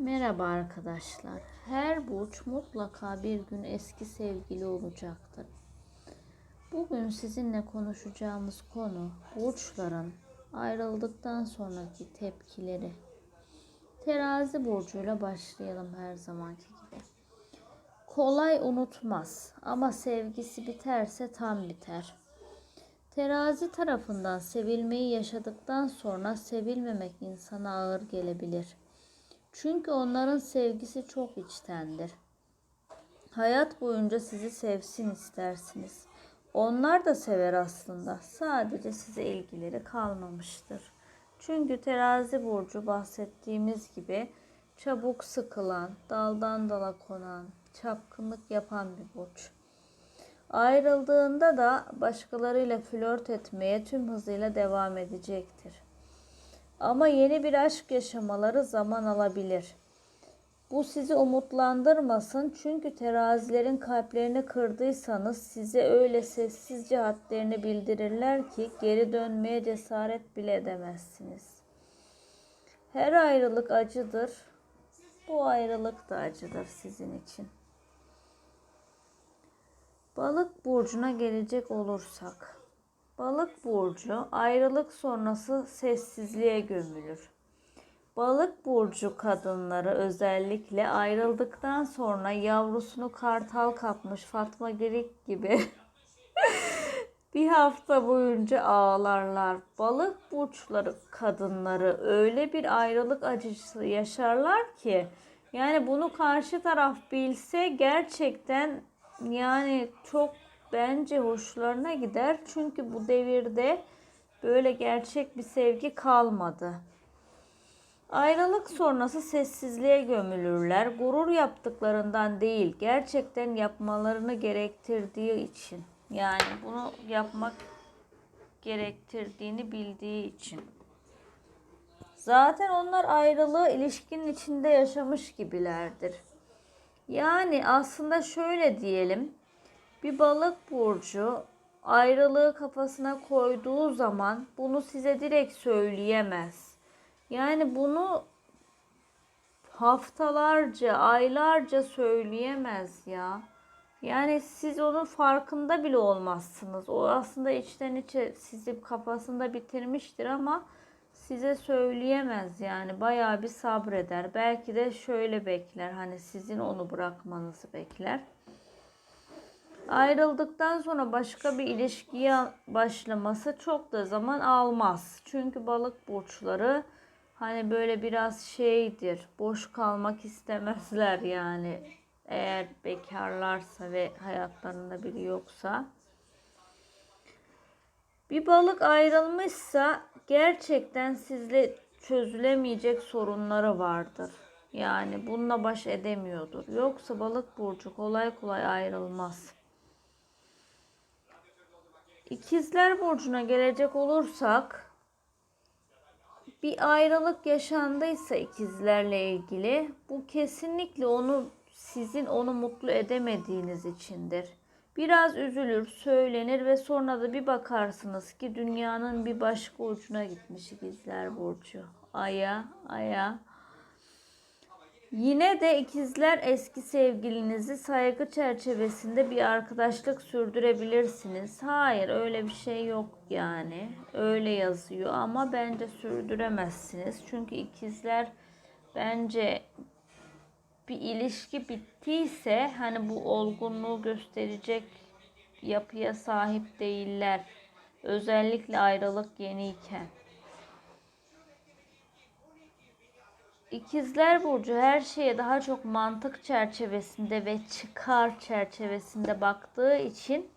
Merhaba arkadaşlar. Her burç mutlaka bir gün eski sevgili olacaktır. Bugün sizinle konuşacağımız konu burçların ayrıldıktan sonraki tepkileri. Terazi burcuyla başlayalım her zamanki gibi. Kolay unutmaz ama sevgisi biterse tam biter. Terazi tarafından sevilmeyi yaşadıktan sonra sevilmemek insana ağır gelebilir. Çünkü onların sevgisi çok içtendir. Hayat boyunca sizi sevsin istersiniz. Onlar da sever aslında. Sadece size ilgileri kalmamıştır. Çünkü terazi burcu bahsettiğimiz gibi çabuk sıkılan, daldan dala konan, çapkınlık yapan bir burç. Ayrıldığında da başkalarıyla flört etmeye tüm hızıyla devam edecektir. Ama yeni bir aşk yaşamaları zaman alabilir. Bu sizi umutlandırmasın çünkü terazilerin kalplerini kırdıysanız size öyle sessizce hadlerini bildirirler ki geri dönmeye cesaret bile edemezsiniz. Her ayrılık acıdır. Bu ayrılık da acıdır sizin için. Balık burcuna gelecek olursak. Balık burcu ayrılık sonrası sessizliğe gömülür. Balık burcu kadınları özellikle ayrıldıktan sonra yavrusunu kartal kapmış Fatma Girik gibi bir hafta boyunca ağlarlar. Balık burçları kadınları öyle bir ayrılık acısı yaşarlar ki yani bunu karşı taraf bilse gerçekten yani çok bence hoşlarına gider. Çünkü bu devirde böyle gerçek bir sevgi kalmadı. Ayrılık sonrası sessizliğe gömülürler. Gurur yaptıklarından değil, gerçekten yapmalarını gerektirdiği için. Yani bunu yapmak gerektirdiğini bildiği için. Zaten onlar ayrılığı ilişkinin içinde yaşamış gibilerdir. Yani aslında şöyle diyelim. Bir balık burcu ayrılığı kafasına koyduğu zaman bunu size direkt söyleyemez. Yani bunu haftalarca, aylarca söyleyemez ya. Yani siz onun farkında bile olmazsınız. O aslında içten içe sizi kafasında bitirmiştir ama size söyleyemez yani. Bayağı bir sabreder. Belki de şöyle bekler. Hani sizin onu bırakmanızı bekler. Ayrıldıktan sonra başka bir ilişkiye başlaması çok da zaman almaz. Çünkü balık burçları hani böyle biraz şeydir. Boş kalmak istemezler yani. Eğer bekarlarsa ve hayatlarında biri yoksa. Bir balık ayrılmışsa gerçekten sizle çözülemeyecek sorunları vardır. Yani bununla baş edemiyordur. Yoksa balık burcu kolay kolay ayrılmaz. İkizler burcuna gelecek olursak bir ayrılık yaşandıysa ikizlerle ilgili bu kesinlikle onu sizin onu mutlu edemediğiniz içindir. Biraz üzülür, söylenir ve sonra da bir bakarsınız ki dünyanın bir başka ucuna gitmiş ikizler burcu. Aya, aya. Yine de ikizler eski sevgilinizi saygı çerçevesinde bir arkadaşlık sürdürebilirsiniz. Hayır öyle bir şey yok yani. Öyle yazıyor ama bence sürdüremezsiniz. Çünkü ikizler bence bir ilişki bittiyse hani bu olgunluğu gösterecek yapıya sahip değiller. Özellikle ayrılık yeniyken. İkizler Burcu her şeye daha çok mantık çerçevesinde ve çıkar çerçevesinde baktığı için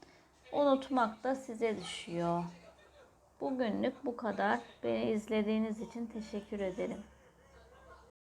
unutmak da size düşüyor. Bugünlük bu kadar. Beni izlediğiniz için teşekkür ederim.